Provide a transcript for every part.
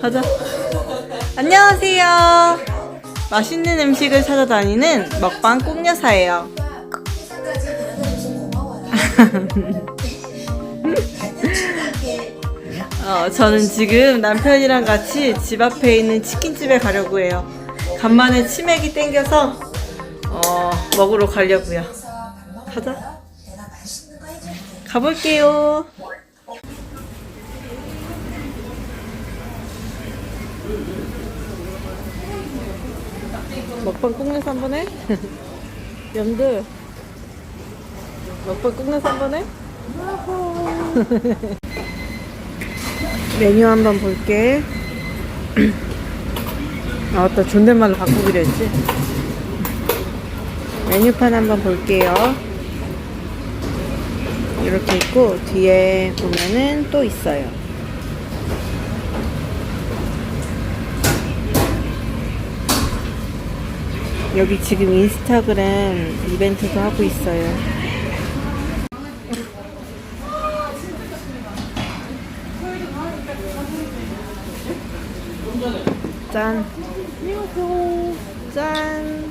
가자. 안녕하세요. 맛있는 음식을 찾아다니는 먹방 꽁여사예요. 어, 저는 지금 남편이랑 같이 집 앞에 있는 치킨집에 가려고 해요. 간만에 치맥이 땡겨서 어, 먹으러 가려고요. 가자. 가볼게요. 먹방 꽁내서 한번 해? 염들 먹방 꽁내서 한번 해? 메뉴 한번 볼게. 아 맞다. 존댓말로 바꾸기로 했지? 메뉴판 한번 볼게요. 이렇게 있고 뒤에 보면은 또 있어요 여기 지금 인스타그램 이벤트도 하고 있어요. 짠. 짠.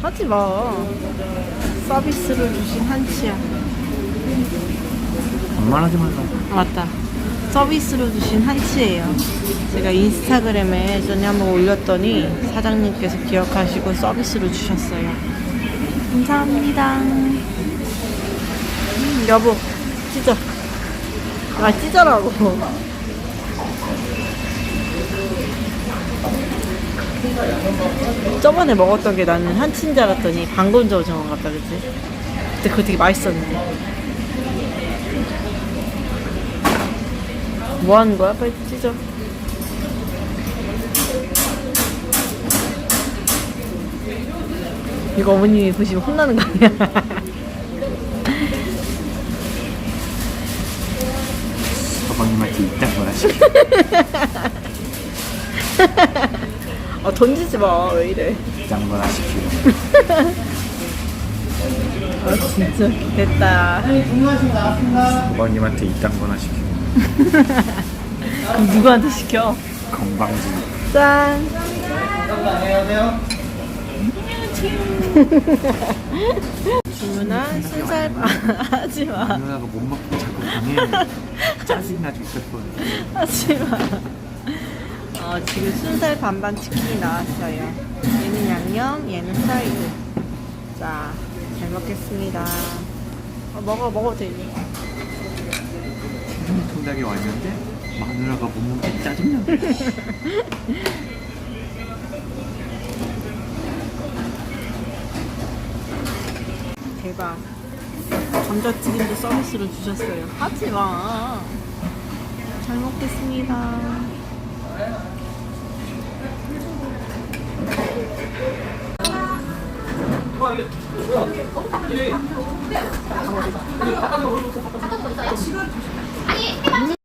하지 마. 서비스를 주신 한치야. 반말하지 말라. 맞다. 서비스로 주신 한치예요. 제가 인스타그램에 전에 한번 올렸더니 사장님께서 기억하시고 서비스로 주셨어요. 감사합니다. 음, 여보, 찢어. 아, 찢어라고. 저번에 먹었던 게 나는 한치인 줄 알았더니 방건조 오징어 같다, 그치? 근데 그거 되게 맛있었는데. 뭐 하는 거야? 빨리 찢어. 이거 어머님이 보시면 혼나는 거 아니야? 서방님한테 이딴 거나 시켜. 아 던지지 마. 왜 이래? 이딴 거나 시키고. 아 진짜 됐다. 서방님한테 이딴 거나 시키고. 그럼 누구한테 시켜? 건방지. 짠. 주문한 순살 하지 마. 누나가 못 먹고 자꾸 방해. 짜증나 죽겠을 뻔. 하지 마. 어, 지금 순살 반반 치킨이 나왔어요. 얘는 양념, 얘는 프라이드. 자, 잘 먹겠습니다. 어, 먹어, 먹어도 돼. 이제. 통닭이 왔는데 마누라가 못 먹고 짜증나. 대박. 감자튀김도 서비스로 주셨어요. 하지 마. 잘 먹겠습니다. 아니 해방